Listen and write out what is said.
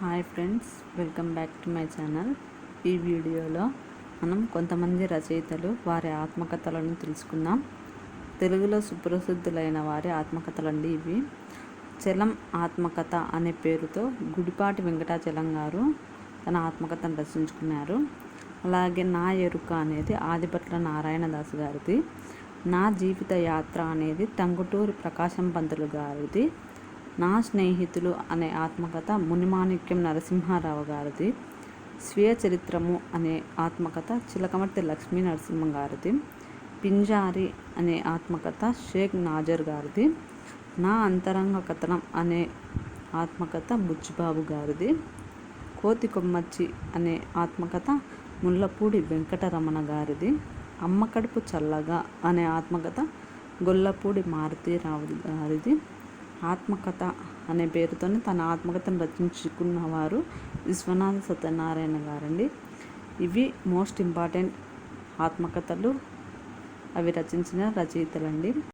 Hi friends welcome back to my channel. ఈ వీడియోలో మనం కొంతమంది రచయితలు వారి ఆత్మకథలను తెలుసుకుందాం. తెలుగులో సుప్రసిద్ధులైన వారి ఆత్మకథలండి ఇవి. చలం ఆత్మకథ అనే పేరుతో గుడిపాటి వెంకటాచలం గారు తన ఆత్మకథను రచించుకున్నారు. అలాగే నా ఎరుక అనేది ఆదిపట్ల నారాయణదాస్ గారిది. నా జీవిత యాత్ర అనేది టంగుటూరి ప్రకాశం పంతులు గారిది. నా స్నేహితులు అనే ఆత్మకథ మునిమాణిక్యం నరసింహారావు గారిది. స్వీయ చరిత్రము అనే ఆత్మకథ చిలకమర్తి లక్ష్మీ నరసింహ గారిది. పింజారి అనే ఆత్మకథ షేక్ నాజర్ గారిది. నా అంతరంగ కథనం అనే ఆత్మకథ బుచ్చిబాబు గారిది. కోతి కొమ్మచ్చి అనే ఆత్మకథ ముల్లపూడి వెంకటరమణ గారిది. అమ్మ కడుపు చల్లగా అనే ఆత్మకథ గొల్లపూడి మారుతీరావు గారిది. ఆత్మకథ అనే పేరుతోనే తన ఆత్మకథను రచించుకున్నవారు విశ్వనాథ సత్యనారాయణ గారండి. ఇవి మోస్ట్ ఇంపార్టెంట్ ఆత్మకథలు. అవి రచించిన రచయితలండి.